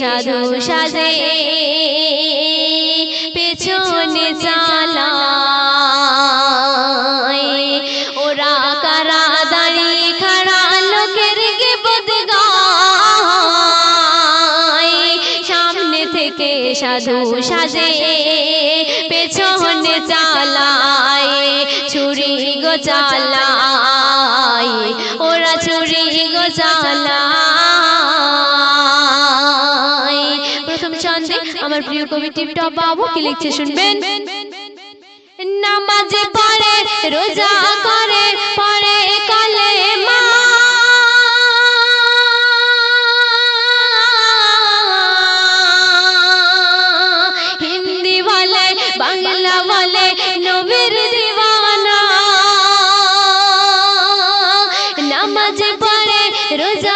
সাধু সাজে পেছনে চালায়। ওরা কারা দাঁড়িয়ে খাড়া, লোকের গিবত গায়। সামনে থেকে সাধু সাজে পেছনে চালায়। ছুরি গো চালায়, ওরা ছুরি গো চালায়। আমার প্রিয় কবি টিপটপ বাবু কি লিখছে শুনবেন? নামাজে পড়ে রোজা করে পড়ে কালে মা। হিন্দি বলে বাংলা বলে নবীর দিওয়ানা। নামাজে পড়ে রোজা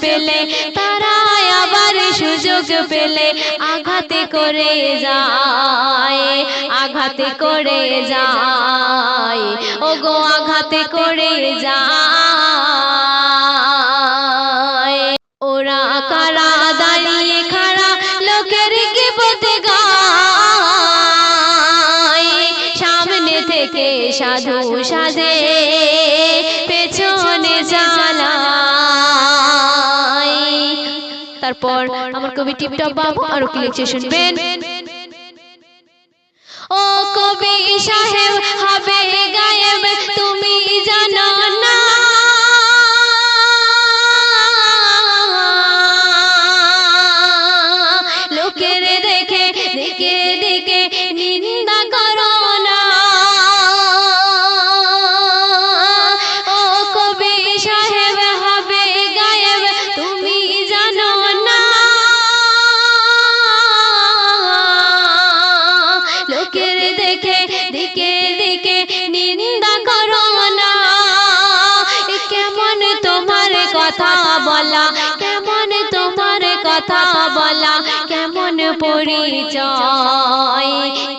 পেলে, তারাই আবার সুযোগ পেলে, আঘাতে করে যায়, আঘাতে করে যায় ও গো আঘাতে করে যায়। ওরা কারা, দাঁড়িয়ে খাড়া লোকের গিবত গায়। সামনে থেকে সাধু সাজে তারপর আমার কবি টিপটপ বাবু আরও কি লিখছে শুনবেন ও কবি দেখে দিকে দিকে নিন্দা করো না। কেমন তোমার কথা বলা, কেমন তোমার কথা বলা, কেমন পরিচয়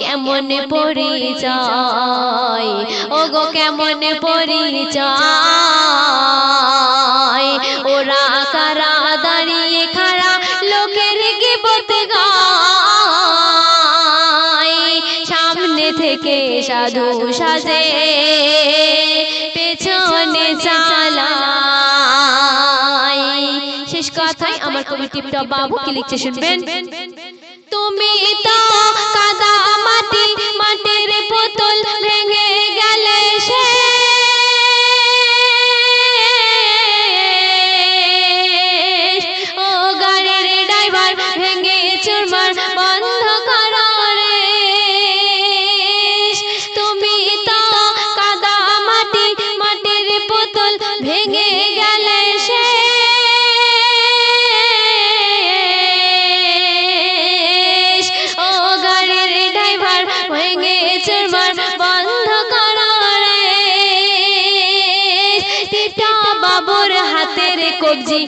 কেমন পরিচয় ও গো কেমন পরিচয়, ওরা কারা থেকে সাধু সাজে পেছনে চালাই শেষ কথায় আমার কবি টিপটপ বাবু কি লিখছে শুনবেন? তুমি তো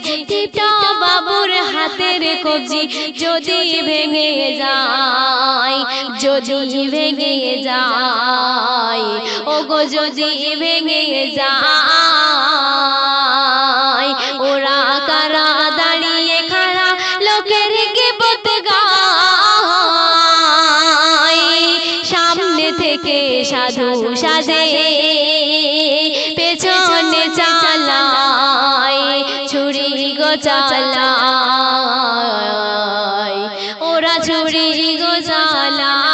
টিপটা বাবুর হাতের কবজি যদি ভেঙে যায়, যদি ভেঙে যায় ও গো যদি ভেঙে যায়, ওরা কারা দাঁড়িয়ে খাড়া লোকের গিবত গায়। সামনে থেকে সাধু সাজে চালায় ওরা ছুরি গো চালায়।